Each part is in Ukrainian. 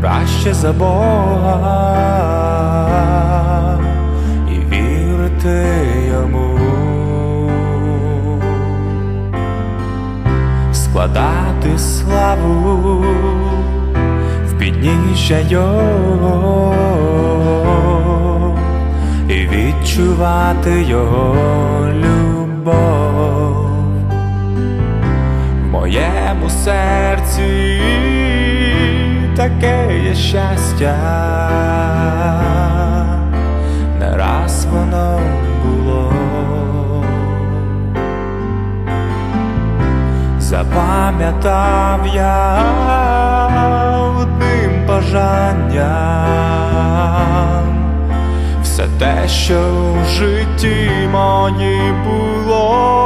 краще за Бога. І вірити йому, складати славу в підніжжя Його. І відчувати Його таке є щастя, не раз воно було, запам'ятав я одним бажанням. Все те, що в житті мені було.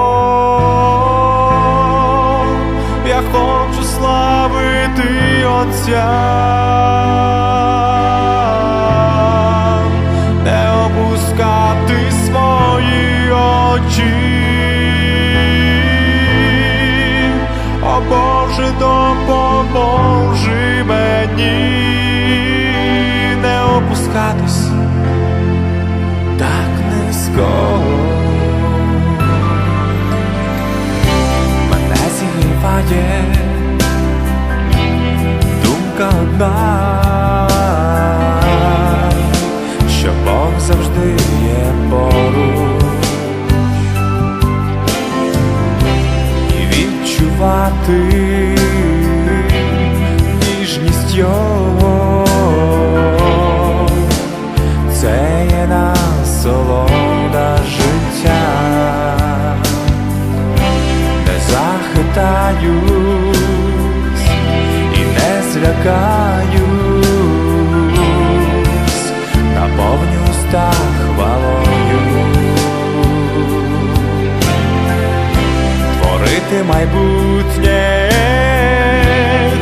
Я хочу славити Отця, не опускати свої очі. О Боже, допоможи мені не опускатись так низько. Мене зігріває одна, що Бог завжди є поруч злякаюсь, наповню уста хвалою, творити майбутнє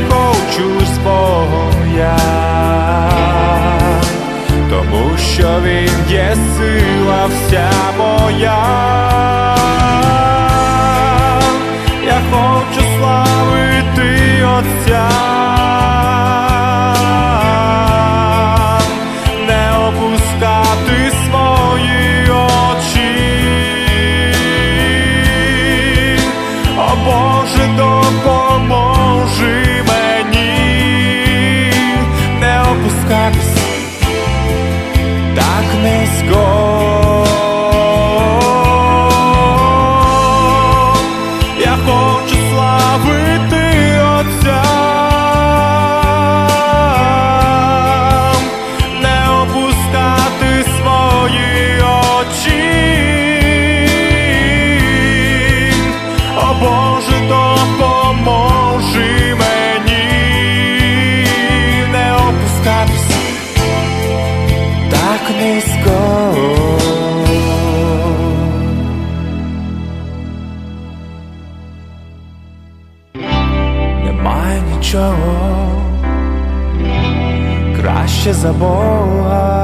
хочу я тому що він є сила вся моя. Я хочу славити Отця, так низько. Немає нічого. Краще за Бога